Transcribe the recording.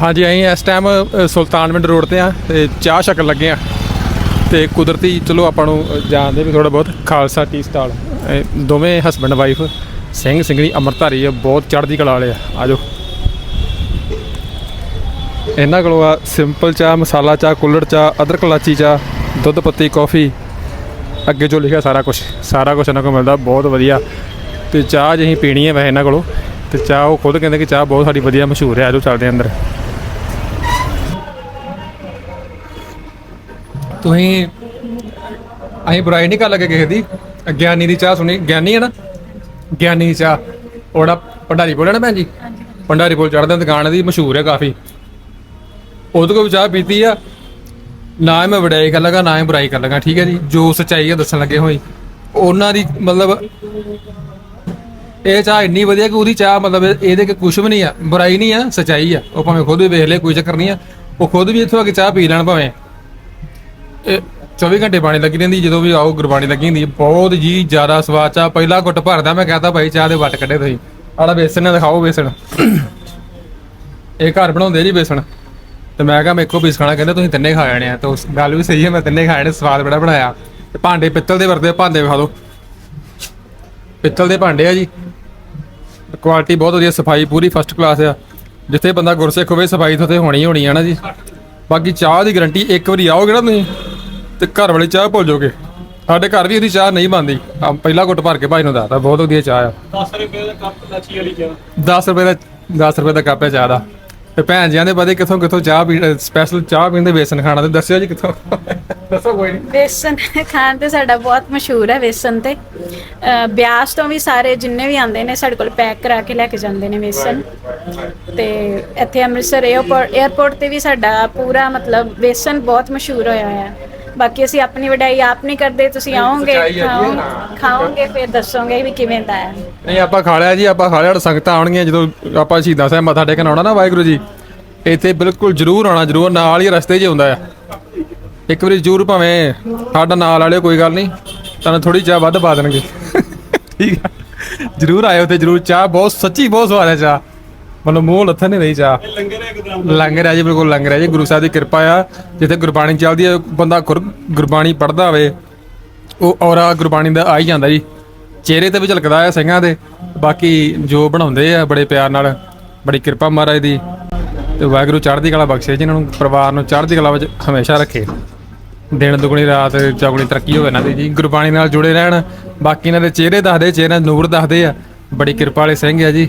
ਹਾਂਜੀ ਅਸੀਂ ਇਸ ਟਾਈਮ ਅ, ਸੁਲਤਾਨਵਿੰਡ ਰੋਡ ਤੇ ਆ ਤੇ ਚਾਹ ਛਕਣ ਲੱਗੇ ਆ ਤੇ ਕੁਦਰਤੀ ਚਲੋ ਆਪਾਂ ਨੂੰ ਜਾਣਦੇ ਵੀ ਥੋੜਾ ਬਹੁਤ ਖਾਲਸਾ ਟੀ ਸਟਾਲ। ਦੋਵੇਂ ਹਸਬੰਡ ਵਾਈਫ ਸਿੰਘ ਸਿੰਘਣੀ ਅੰਮ੍ਰਿਤਧਾਰੀ ਆ ਬਹੁਤ ਚੜ੍ਹਦੀ ਕਲਾ ਵਾਲੇ ਆ। ਆਜੋ। ਇਹਨਾਂ ਕੋਲੋਂ ਆ ਸਿੰਪਲ ਚਾਹ ਮਸਾਲਾ ਚਾਹ ਕੁੱਲੜ ਚਾਹ ਅਦਰਕ ਲਾਚੀ ਚਾਹ ਦੁੱਧ ਪੱਤੀ ਕਾਫੀ ਅੱਗੇ ਜੋ ਲਿਖਿਆ ਸਾਰਾ ਕੁਝ ਸਾਰਾ ਕੁਝ ਇਹਨਾਂ ਕੋਲ ਮਿਲਦਾ ਬਹੁਤ ਵਧੀਆ। ਤੇ ਚਾਹ ਜਿਹੀ ਪੀਣੀ ਹੈ ਵੈਸੇ ਇਹਨਾਂ ਕੋਲੋਂ। ਤੇ ਚਾਹ ਉਹ ਖੁਦ ਕਹਿੰਦੇ ਕਿ ਚਾਹ ਬਹੁਤ ਸਾਡੀ ਵਧੀਆ ਮਸ਼ਹੂਰ ਹੈ ਆਜੋ ਚੱਲਦੇ ਹਾਂ ਅੰਦਰ। ਤੁਸੀਂ ਅਸੀਂ ਬੁਰਾਈ ਨਹੀਂ ਕਰ ਲੱਗੇ ਕਿਸੇ ਦੀ। ਗਿਆਨੀ ਦੀ ਚਾਹ ਸੁਣੀ। ਗਿਆਨੀ ਹੈ ਨਾ? ਗਿਆਨੀ ਦੀ ਚਾਹ। ਉਹਦਾ ਭੰਡਾਰੀ ਬੋਲਿਆ ਨਾ ਭੈਣ ਜੀ? ਭੰਡਾਰੀ ਬੋਲ ਚੜਦਾ ਦੁਕਾਨ ਦੀ, ਮਸ਼ਹੂਰ ਹੈ ਕਾਫੀ। ਉਹਦੇ ਕੋਲ ਵੀ ਚਾਹ ਪੀਤੀ ਆ। ਨਾ ਮੈਂ ਵਡਿਆਈ ਕਰ ਲਗਾ, ਨਾ ਹੀ ਬੁਰਾਈ ਕਰ ਲਗਾ, ਠੀਕ ਹੈ ਜੀ? ਜੋ ਸੱਚਾਈ ਹੈ ਦੱਸਣ ਲੱਗੇ ਹੋਈ ਉਹਨਾਂ ਦੀ ਮਤਲਬ ਇਹ ਚਾਹ ਇੰਨੀ ਵਧੀਆ ਕਿ ਉਹਦੀ ਚਾਹ ਮਤਲਬ ਇਹਦੇ ਕਿ ਕੁਝ ਵੀ ਨਹੀਂ ਆ। ਬੁਰਾਈ ਨਹੀਂ ਆ, ਸੱਚਾਈ ਆ। ਉਹ ਭਾਵੇਂ ਖੁਦ ਵੀ ਵੇਖ ਲੈ ਕੋਈ ਚੱਕਰ ਨਹੀਂ ਆ। ਉਹ ਖੁਦ ਵੀ ਇੱਥੋਂ ਆ ਕੇ ਚਾਹ ਪੀ ਲੈਣ ਭਾਵੇਂ। ਇਹ 24 ਘੰਟੇ ਬਾਣੀ ਲੱਗੀ ਰਹਿੰਦੀ, ਜਦੋਂ ਵੀ ਆਓ ਗੁਰਬਾਣੀ ਲੱਗੀ ਹੁੰਦੀ ਹੈ। ਬਹੁਤ ਜੀ ਜ਼ਿਆਦਾ ਸਵਾਦ ਚਾਹ, ਪਹਿਲਾ ਘੁੱਟ ਭਰਦਾ, ਮੈਂ ਕਹਤਾ ਭਾਈ ਚਾਹ ਦੇ ਵੱਟ ਕੱਢੇ ਤੁਸੀਂ। ਆੜਾ ਬੇਸਣ ਨਾਲ ਦਿਖਾਓ ਬੇਸਣ। ਇਹ ਘਰ ਬਣਾਉਂਦੇ ਜੀ ਬੇਸਣ। ਤੇ ਮੈਂ ਕਿਹਾ ਮੈਂ ਇੱਕੋ ਪੀਸ ਖਾਣਾ, ਕਹਿੰਦੇ ਤੁਸੀਂ ਤਿੰਨੇ ਖਾ ਜਾਣੇ ਆ। ਤਾਂ ਉਸ ਗੱਲ ਵੀ ਸਹੀ ਹੈ, ਮੈਂ ਤਿੰਨੇ ਖਾ ਜਾਣੇ ਸਵਾਦ ਬੜਾ ਬਣਾਇਆ। ਤੇ ਭਾਂਡੇ ਪਿੱਤਲ ਦੇ ਵਰਤੇ ਭਾਂਡੇ ਵਿਖਾ ਦਿਓ। ਪਿੱਤਲ ਦੇ ਭਾਂਡੇ ਆ ਜੀ। ਕੁਆਲਿਟੀ ਬਹੁਤ ਵਧੀਆ, ਸਫ਼ਾਈ ਪੂਰੀ ਫਸਟ ਕਲਾਸ ਆ। ਜਿੱਥੇ ਬੰਦਾ ਗੁਰਸਿੱਖ ਹੋਵੇ, ਸਫ਼ਾਈ ਤਾਂ ਉੱਥੇ ਹੋਣੀ ਹੀ ਹੋਣੀ ਆ ਨਾ ਜੀ। ਬਾਕੀ ਚਾਹ ਦੀ ਗਾਰੰਟੀ ਇੱਕ ਵਾਰੀ ਆਓਗੇ ਨਾ ਤੁਸੀਂ? ਤੇ ਘਰ ਵਾਲੀ ਚਾਹ ਭੁੱਲ ਜਾਓਗੇ। ਸਾਡੇ ਘਰ ਵੀ ਇਹਦੀ ਚਾਹ ਨਹੀਂ ਬਣਦੀ। ਪਹਿਲਾ ਘੁੱਟ ਭਰ ਕੇ ਭਾਈ ਨੂੰ ਦੱਸਦਾ ਬਹੁਤ ਵਧੀਆ ਚਾਹ ਆ। 10 ਰੁਪਏ ਦਾ ਕੱਪ ਲੱਛੀ ਵਾਲੀ ਚਾਹ। 10 ਰੁਪਏ ਦਾ 10 ਰੁਪਏ ਦਾ ਕੱਪ ਹੈ ਤੇ ਭੈਣ ਜੀਆਂ ਦੇ ਪਤਾ ਕਿੱਥੋਂ ਕਿੱਥੋਂ ਚਾਹ ਪੀ ਸਪੈਸ਼ਲ ਚਾਹ ਪੀਂਦੇ ਵੇਸਨ ਖਾਣਾ ਤੇ ਦੱਸਿਓ ਜੀ ਕਿੱਥੋਂ? ਦੱਸੋ ਕੋਈ ਨਹੀਂ ਵੇਸਨ ਖਾਣ ਤੇ ਸਾਡਾ ਬਹੁਤ ਮਸ਼ਹੂਰ ਹੈ ਵੇਸਨ ਤੇ। ਬਿਆਸ ਤੋਂ ਵੀ ਸਾਰੇ ਜਿੰਨੇ ਵੀ ਆਉਂਦੇ ਨੇ ਸਾਡੇ ਕੋਲ ਪੈਕ ਕਰਾ ਕੇ ਲੈ ਕੇ ਜਾਂਦੇ ਨੇ ਵੇਸਨ ਤੇ ਇੱਥੇ ਅੰਮ੍ਰਿਤਸਰ 에어ਪੋਰਟ 에어ਪੋਰਟ ਤੇ ਵੀ ਸਾਡਾ ਪੂਰਾ ਮਤਲਬ ਵੇਸਨ ਬਹੁਤ ਮਸ਼ਹੂਰ ਹੋਇਆ ਹੈ ਬਾਕੀ ਅਸੀਂ ਆਪਣੀ ਵਡਾਈ ਆਪ ਨਹੀਂ ਕਰਦੇ ਤੁਸੀਂ ਆਓਗੇ। ਖਾਓਗੇ ਫਿਰ ਦੱਸੋਗੇ ਵੀ ਕਿਵੇਂ ਦਾ ਹੈ। ਨਹੀਂ ਆਪਾਂ ਖਾ ਲਿਆ ਜੀ ਆਪਾਂ ਖਾ ਲਿਆ ਹੁਣ ਸੰਗਤਾਂ ਆਉਣਗੀਆਂ ਜਦੋਂ ਆਪਾਂ ਸ਼ਹੀਦਾਂ ਸਾਹਿਬ ਮੱਥਾ ਟੇਕਣ ਆਉਣਾ ਨਾ ਵਾਹਿਗੁਰੂ ਜੀ ਇੱਥੇ ਬਿਲਕੁਲ ਜ਼ਰੂਰ ਆਉਣਾ ਜ਼ਰੂਰ ਨਾਲ ਹੀ ਰਸਤੇ 'ਚ ਹੁੰਦਾ ਆ ਇੱਕ ਵਾਰੀ ਜ਼ਰੂਰ ਭਾਵੇਂ ਸਾਡਾ ਨਾਲ ਵਾਲਿਓ ਕੋਈ ਗੱਲ ਨਹੀਂ ਤੁਹਾਨੂੰ ਥੋੜੀ ਚਾਹ ਵੱਧ ਪਾ ਦੇਣਗੇ। ਠੀਕ ਆ? ਜ਼ਰੂਰ ਆਇਓ ਤੇ ਜ਼ਰੂਰ ਚਾਹ ਬਹੁਤ ਸੱਚੀ ਬਹੁਤ ਸਵਾਦ ਹੈ ਚਾਹ। ਮਤਲਬ ਮੂੰਹ ਲੱਥਣ ਨਹੀਂ ਰਹੀ ਚਾਹ ਲੰਗਰ ਹੈ ਜੀ ਬਿਲਕੁਲ ਲੰਗਰ ਹੈ ਜੀ। ਗੁਰੂ ਸਾਹਿਬ ਦੀ ਕਿਰਪਾ ਆ ਜਿੱਥੇ ਗੁਰਬਾਣੀ ਚੱਲਦੀ ਹੈ ਬੰਦਾ ਗੁਰਬਾਣੀ ਪੜਦਾ ਹੋਵੇ ਉਹ ਔਰਾ ਗੁਰਬਾਣੀ ਦਾ ਆ ਹੀ ਜਾਂਦਾ ਜੀ। ਚਿਹਰੇ ਤੇ ਵੀ ਝਲਕਦਾ ਆ ਸਿੰਘਾਂ ਦੇ। ਬਾਕੀ ਜੋ ਬਣਾਉਂਦੇ ਆ ਬੜੇ ਪਿਆਰ ਨਾਲ ਬੜੀ ਕਿਰਪਾ ਮਹਾਰਾਜ ਦੀ। ਤੇ ਵਾਹਿਗੁਰੂ ਚੜ੍ਹਦੀ ਕਲਾ ਬਖਸ਼ੇ ਜਿਨ੍ਹਾਂ ਨੂੰ ਪਰਿਵਾਰ ਨੂੰ ਚੜ੍ਹਦੀ ਕਲਾ ਵਿੱਚ ਹਮੇਸ਼ਾ ਰੱਖੇ। ਦਿਨ ਦੁਗਣੀ ਰਾਤ ਚੌਗਣੀ ਤਰੱਕੀ ਹੋਵੇ ਇਹਨਾਂ ਦੀ ਜੀ। ਗੁਰਬਾਣੀ ਨਾਲ ਜੁੜੇ ਰਹਿਣ ਬਾਕੀ ਇਹਨਾਂ ਦੇ ਚਿਹਰੇ ਦੱਸਦੇ ਚਿਹਰੇ ਨੂਰ ਦੱਸਦੇ ਆ। ਬੜੀ ਕਿਰਪਾ ਵਾਲੇ ਸਿੰਘ ਆ ਜੀ।